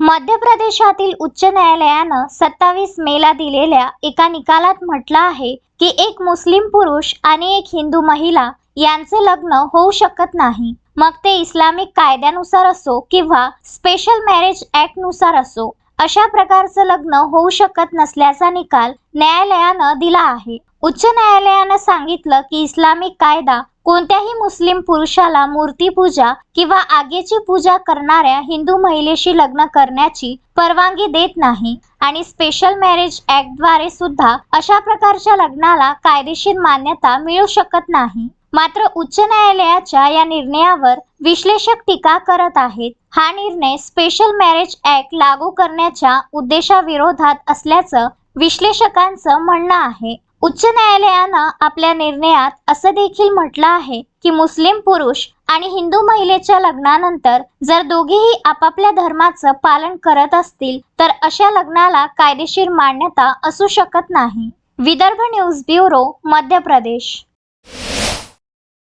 मध्य प्रदेशातील उच्च न्यायालयानं सत्तावीस मेला दिलेल्या एका निकालात म्हटलं आहे की एक मुस्लिम पुरुष आणि एक हिंदू महिला यांचे लग्न होऊ शकत नाही. मग ते इस्लामिक कायद्यानुसार असो किंवा स्पेशल मॅरेज ऍक्टनुसार असो अशा प्रकारचं लग्न होऊ शकत नसल्याचा निकाल न्यायालयानं दिला आहे. उच्च न्यायालयानं सांगितलं की इस्लामिक कायदा कोणत्याही मुस्लिम पुरुषाला मूर्तीपूजा किंवा आगेची पूजा करणाऱ्या हिंदू महिलेशी लग्न करण्याची परवानगी देत नाही आणि स्पेशल मॅरेज ऍक्टद्वारे सुद्धा अशा प्रकारच्या लग्नाला कायदेशीर मान्यता मिळू शकत नाही. मात्र उच्च न्यायालयाच्या या निर्णयावर विश्लेषक टीका करत आहेत. हा निर्णय स्पेशल मॅरेज ऍक्ट लागू करण्याच्या उद्देशाविरोधात असल्याचं विश्लेषकांचं म्हणणं आहे. उच्च न्यायालयानं आपल्या निर्णयात असं देखील म्हटलं आहे की मुस्लिम पुरुष आणि हिंदू महिलेच्या लग्नानंतर जर दोघेही आपापल्या धर्माचं पालन करत असतील तर अशा लग्नाला कायदेशीर मान्यता असू शकत नाही. Vidarbha news bureau Madhya Pradesh.